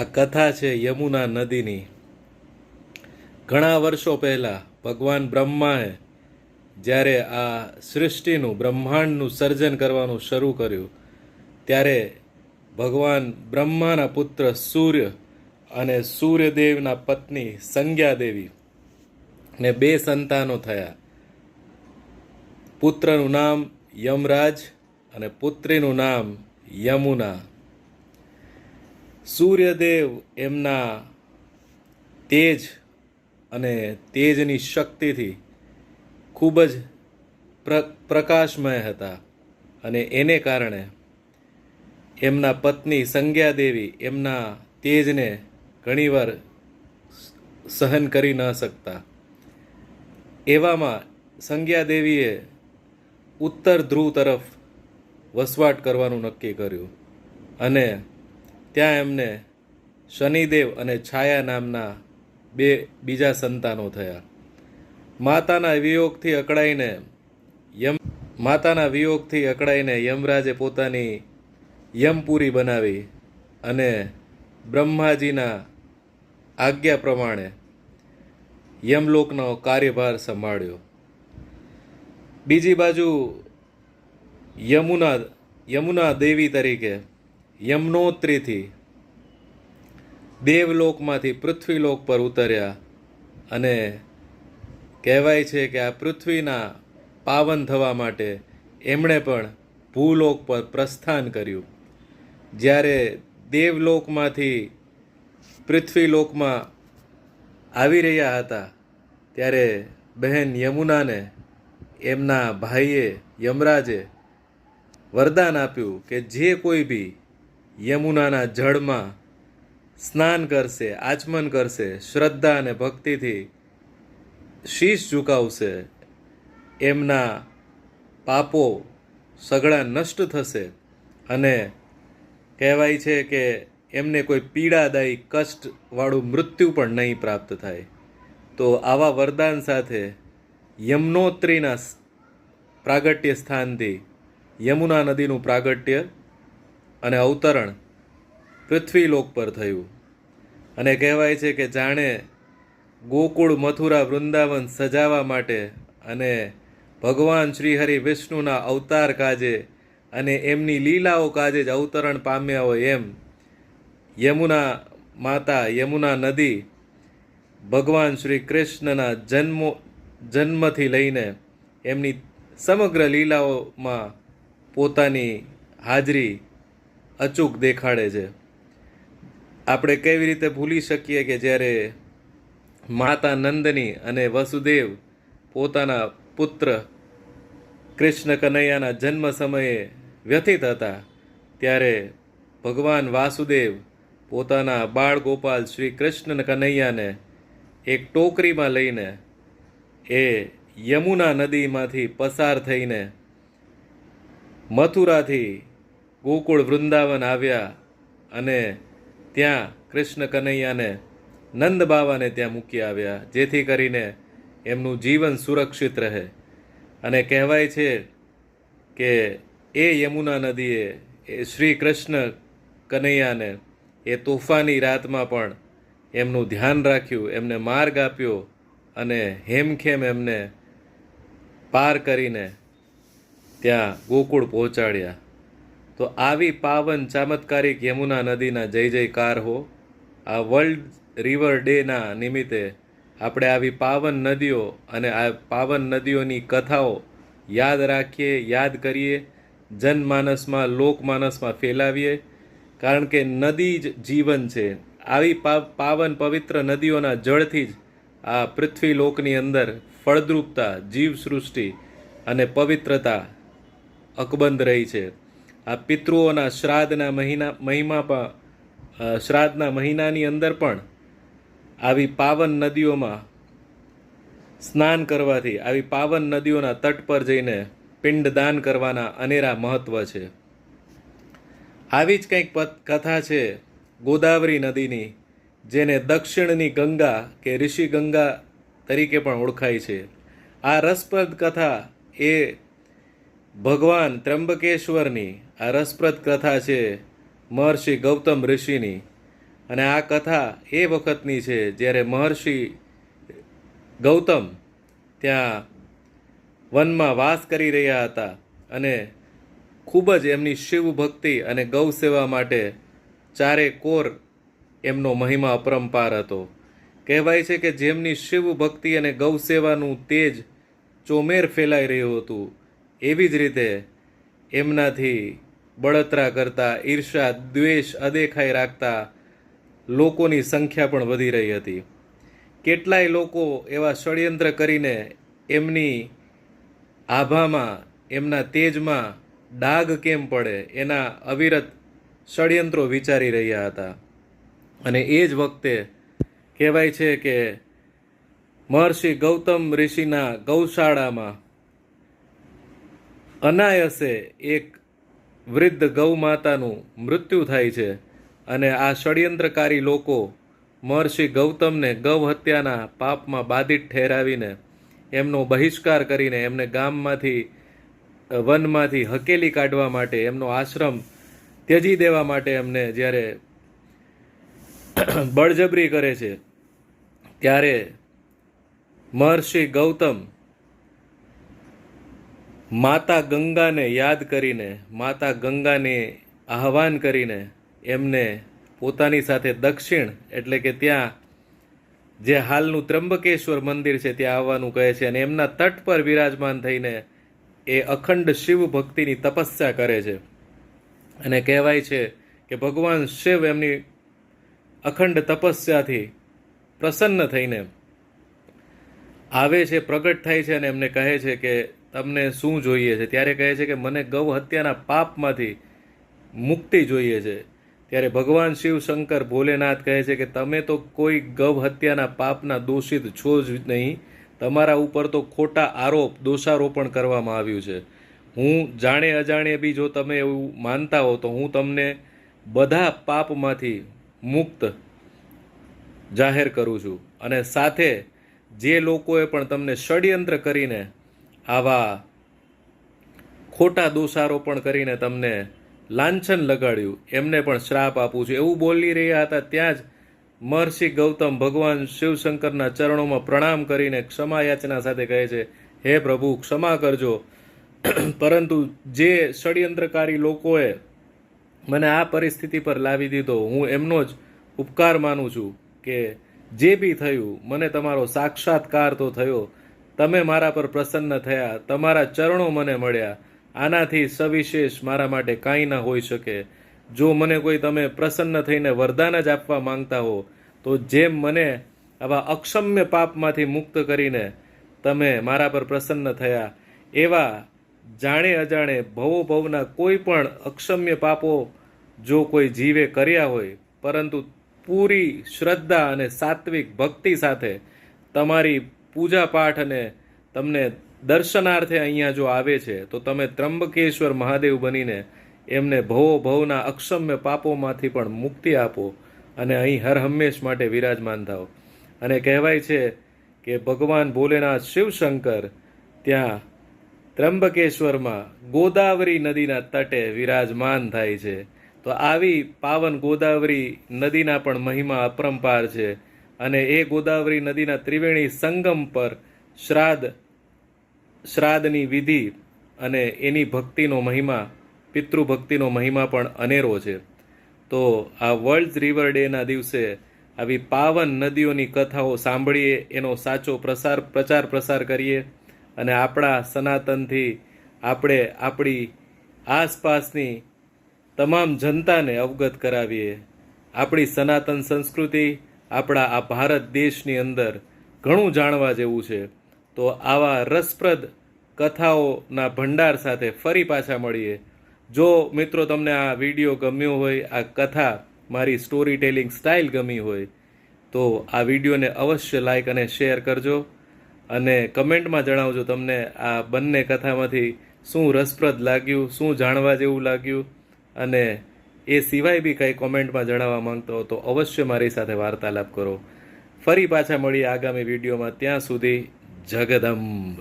આ કથા છે યમુના નદીની. ઘણા વર્ષો પહેલાં ભગવાન બ્રહ્માએ જ્યારે આ સૃષ્ટિનું, બ્રહ્માંડનું સર્જન કરવાનું શરૂ કર્યું, ત્યારે ભગવાન બ્રહ્માના પુત્ર સૂર્ય અને સૂર્યદેવના પત્ની સંજ્ઞાદેવી ને બે સંતાનો થયા. પુત્રનું નામ યમરાજ અને પુત્રીનું નામ યમુના. સૂર્યદેવ એમના તેજ અને તેજની શક્તિથી ખૂબ જ પ્ર, પ્રકાશમય હતા. અને એને કારણે એમના પત્ની સંજ્ઞાદેવી એમના તેજને ઘણીવાર સહન કરી ન શકતા. એવામાં સંજ્ઞાદેવીએ ઉત્તર ધ્રુવ તરફ વસવાટ કરવાનું નક્કી કર્યું અને ત્યાં એમને શનિદેવ અને છાયા નામના બે બીજા સંતાનો થયા. માતાના વિયોગથી અકળાઈને યમ માતાના વિયોગથી અકળાઈને યમરાજે પોતાની યમપુરી બનાવી અને બ્રહ્માજીના આજ્ઞા પ્રમાણે યમલોકનો કાર્યભાર સંભાળ્યો. બીજી બાજુ યમુના યમુના દેવી તરીકે યમનોત્રીથી દેવલોકમાંથી પૃથ્વીલોક પર ઉતર્યા અને કહેવાય છે કે આ પૃથ્વીના પાવન થવા માટે એમણે પણ ભૂલોક પર પ્રસ્થાન કર્યું. જ્યારે દેવલોકમાંથી પૃથ્વીલોકમાં આવી રહ્યા હતા, ત્યારે બહેન યમુનાને એમના ભાઈએ યમરાજે વરદાન આપ્યું કે જે કોઈ બી યમુનાના જળમાં સ્નાન કરશે, આચમન કરશે, શ્રદ્ધા અને ભક્તિથી શીશ ઝુકાવશે. એમના પાપો સગળા નષ્ટ થશે અને કહેવાય છે કે એમને કોઈ પીડાદાયી કષ્ટવાળું મૃત્યુ પણ નહીં પ્રાપ્ત થાય. તો આવા વરદાન સાથે યમનોત્રીના પ્રાગટ્ય સ્થાનથી યમુના નદીનું પ્રાગટ્ય અને અવતરણ પૃથ્વીલોક પર થયું. અને કહેવાય છે કે જાણે ગોકુળ, મથુરા, વૃંદાવન સજાવા માટે અને ભગવાન શ્રીહરિ વિષ્ણુના અવતાર કાજે અને એમની લીલાઓ કાજે જ અવતરણ પામ્યા હોય એમ યમુના માતા, યમુના નદી ભગવાન શ્રી કૃષ્ણના જન્મો, જન્મથી લઈને એમની સમગ્ર લીલાઓમાં પોતાની હાજરી અચૂક દેખાડે છે. આપણે કેવી રીતે ભૂલી શકીએ કે જ્યારે માતા નંદની અને વસુદેવ પોતાના પુત્ર કૃષ્ણ કનૈયાના જન્મ સમયે વ્યથિત હતા, ત્યારે ભગવાન વાસુદેવ પોતાના બાળ ગોપાલ શ્રી કૃષ્ણ કનૈયાને એક ટોકરીમાં લઈને એ યમુના નદીમાંથી પસાર થઈને મથુરાથી ગોકુળ વૃંદાવન આવ્યા અને ત્યાં કૃષ્ણ કનૈયાને નંદ બાવાને ત્યાં મૂકી આવ્યા, જેથી કરીને એમનું જીવન સુરક્ષિત રહે. અને કહેવાય છે કે એ યમુના નદીએ એ શ્રી કૃષ્ણ કનૈયાને એ તોફાની રાતમાં પણ એમનું ધ્યાન રાખ્યું, એમને માર્ગ આપ્યો અને હેમખેમ એમને પાર કરીને ત્યાં ગોકુળ પહોંચાડ્યા. તો આવી પાવન ચમત્કારિક યમુના નદીના જય જયકાર હો. આ વર્લ્ડ રિવર ડેના નિમિત્તે આપણે આવી પાવન નદીઓ અને આ પાવન નદીઓની કથાઓ યાદ રાખીએ, યાદ કરીએ જનમાનસમાં લોકમાનસમાં ફેલાવીએ. કારણ કે નદી જ જીવન છે. આવી પાવન પવિત્ર નદીઓના જળથી જ આ પૃથ્વી લોકની અંદર ફળદ્રુપતા, જીવસૃષ્ટિ અને પવિત્રતા અકબંધ રહી છે. આ પિતૃઓના શ્રાદ્ધના મહિના, મહિમા પણ શ્રાદ્ધના મહિનાની અંદર પણ આવી પાવન નદીઓમાં સ્નાન કરવાથી આવી પાવન નદીઓના તટ પર જઈને પિંડદાન કરવાના અનેરા મહત્વ છે. આવી જ કંઈક કથા છે ગોદાવરી નદીની, જેને દક્ષિણની ગંગા કે ઋષિ ગંગા તરીકે પણ ઓળખાય છે. આ રસપ્રદ કથા એ ભગવાન ત્રંબકેશ્વરની આ રસપ્રદ કથા છે મહર્ષિ ગૌતમ ઋષિની. અને આ કથા એ વખતની છે જ્યારે મહર્ષિ ગૌતમ ત્યાં વનમાં વાસ કરી રહ્યા હતા અને ખૂબ જ એમની શિવ ભક્તિ અને ગૌ સેવા માટે ચારે કોર એમનો મહિમા અપરંપાર હતો. કહેવાય છે કે જેમની શિવ ભક્તિ અને ગૌ સેવાનું તેજ ચોમેર ફેલાઈ રહ્યું હતું, એવી જ રીતે એમનાથી બળતરા કરતા ઈર્ષા દ્વેષ અદેખાઈ રાખતા લોકોની સંખ્યા પણ વધી રહી હતી. કેટલાય લોકો એવા ષડયંત્ર કરીને એમની આભામાં, એમના તેજમાં ડાઘ કેમ પડે એના અવિરત ષડયંત્રો વિચારી રહ્યા હતા. અને એ જ વખતે કહેવાય છે કે મહર્ષિ ગૌતમ ઋષિના ગૌશાળામાં અનાયસે એક વૃદ્ધ ગૌ માતાનું મૃત્યુ થાય છે અને આ ષડયંત્રકારી લોકો મહર્ષિ ગૌતમને ગૌ હત્યાના પાપમાં બાધિત ઠેરાવીને એમનો બહિષ્કાર કરીને એમને ગામમાંથી વનમાંથી હકેલી કાઢવા માટે એમનો આશ્રમ ત્યજી દેવા માટે એમને જ્યારે બળજબરી કરે છે, ત્યારે મહર્ષિ ગૌતમ માતા ગંગાને યાદ કરીને, માતા ગંગાને આહવાન કરીને એમને પોતાની સાથે દક્ષિણ એટલે કે ત્યાં જે હાલનું ત્રંબકેશ્વર મંદિર છે ત્યાં આવવાનું કહે છે અને એમના તટ પર વિરાજમાન થઈને એ અખંડ શિવ ભક્તિની તપસ્યા કરે છે. અને કહેવાય છે કે ભગવાન શિવ એમની અખંડ તપસ્યાથી પ્રસન્ન થઈને આવે છે, પ્રગટ થાય છે અને એમને કહે છે કે તમને શું જોઈએ છે? ત્યારે કહે છે કે મને ગૌ હત્યાના પાપમાંથી મુક્તિ જોઈએ છે. ત્યારે ભગવાન શિવ શંકર ભોલેનાથ કહે છે કે તમે તો કોઈ ગૌ હત્યાના પાપના દોષિત છો જ નહીં. તમારા ઉપર તો ખોટા આરોપ, દોષારોપણ કરવામાં આવ્યું છે. હું જાણે અજાણે બી જો તમે એવું માનતા હો તો હું તમને બધા પાપમાંથી મુક્ત જાહેર કરું છું. અને સાથે જે લોકોએ પણ તમને ષડયંત્ર કરીને આવા ખોટા દોષારોપણ કરીને તમને લાંછન લગાડ્યું. એમને પણ શ્રાપ આપું છું. એવું બોલી રહ્યા હતા ત્યાં જ મહર્ષિ ગૌતમ ભગવાન શિવશંકરના ચરણોમાં પ્રણામ કરીને ક્ષમા યાચના સાથે કહે છે, હે પ્રભુ, ક્ષમા કરજો. પરંતુ જે ષડયંત્રકારી લોકોએ મને આ પરિસ્થિતિ પર લાવી દીધો, હું એમનો જ ઉપકાર માનું છું કે જે બી થયું, મને તમારો સાક્ષાત્કાર તો થયો તમે મારા પર પ્રસન્ન થયા, તમારા ચરણો મને મળ્યા. આનાથી સવિશેષ મારા માટે કાંઈ ના હોઈ શકે. જો મને કોઈ તમે પ્રસન્ન થઈને વરદાન જ આપવા માંગતા હો, તો જેમ મને આવા અક્ષમ્ય પાપમાંથી મુક્ત કરીને તમે મારા પર પ્રસન્ન થયા, એવા જાણે અજાણે ભવો ભવના કોઈ પણ અક્ષમ્ય પાપો જો કોઈ જીવે કર્યા હોય, પરંતુ પૂરી શ્રદ્ધા અને સાત્વિક ભક્તિ સાથે તમારી પૂજા પાઠ અને તમને દર્શનાર્થે અહીંયા જો આવે છે, તો તમે ત્રંબકેશ્વર મહાદેવ બનીને એમને ભવો ભવના અક્ષમ્ય પાપોમાંથી પણ મુક્તિ આપો અને અહીં હર હંમેશ માટે વિરાજમાન થાઓ. અને કહેવાય છે કે ભગવાન ભોલેનાથ શિવશંકર ત્યાં ત્રંબકેશ્વરમાં ગોદાવરી નદીના તટે વિરાજમાન થાય છે. તો આવી પાવન ગોદાવરી નદીના પણ મહિમા અપરંપાર છે. અને એ ગોદાવરી નદીના ત્રિવેણી સંગમ પર શ્રાદ્ધ, શ્રાદ્ધની વિધિ અને એની ભક્તિનો મહિમા, પિતૃભક્તિનો મહિમા પણ અનેરો છે. તો આ વર્લ્ડ રિવર ડેના દિવસે આવી પાવન નદીઓની કથાઓ સાંભળીએ, એનો સાચો પ્રસાર, પ્રચાર પ્રસાર કરીએ અને આપણા સનાતનથી આપણે આપણી આસપાસની તમામ જનતાને અવગત કરાવીએ. આપણી સનાતન સંસ્કૃતિ આપણા આ ભારત દેશની અંદર ઘણું જાણવા જેવું છે, તો આવા રસપ્રદ કથાઓના ભંડાર સાથે ફરી પાછા મળીએ. જો મિત્રો તમને આ વીડિયો ગમ્યો હોય, આ કથા મારી સ્ટોરી ટેલિંગ સ્ટાઇલ ગમી હોય, તો આ વિડીયોને અવશ્ય લાઇક અને શેર કરજો અને કમેન્ટમાં જણાવજો તમને આ બંને કથામાંથી શું રસપ્રદ લાગ્યું, શું જાણવા જેવું લાગ્યું અને એ સિવાય બી કંઈ કોમેન્ટમાં જણાવવા માંગતો હો તો અવશ્ય મારી સાથે વાર્તાલાપ કરો. ફરી પાછા મળીએ આગામી વિડીયોમાં. ત્યાં સુધી જગદંબ.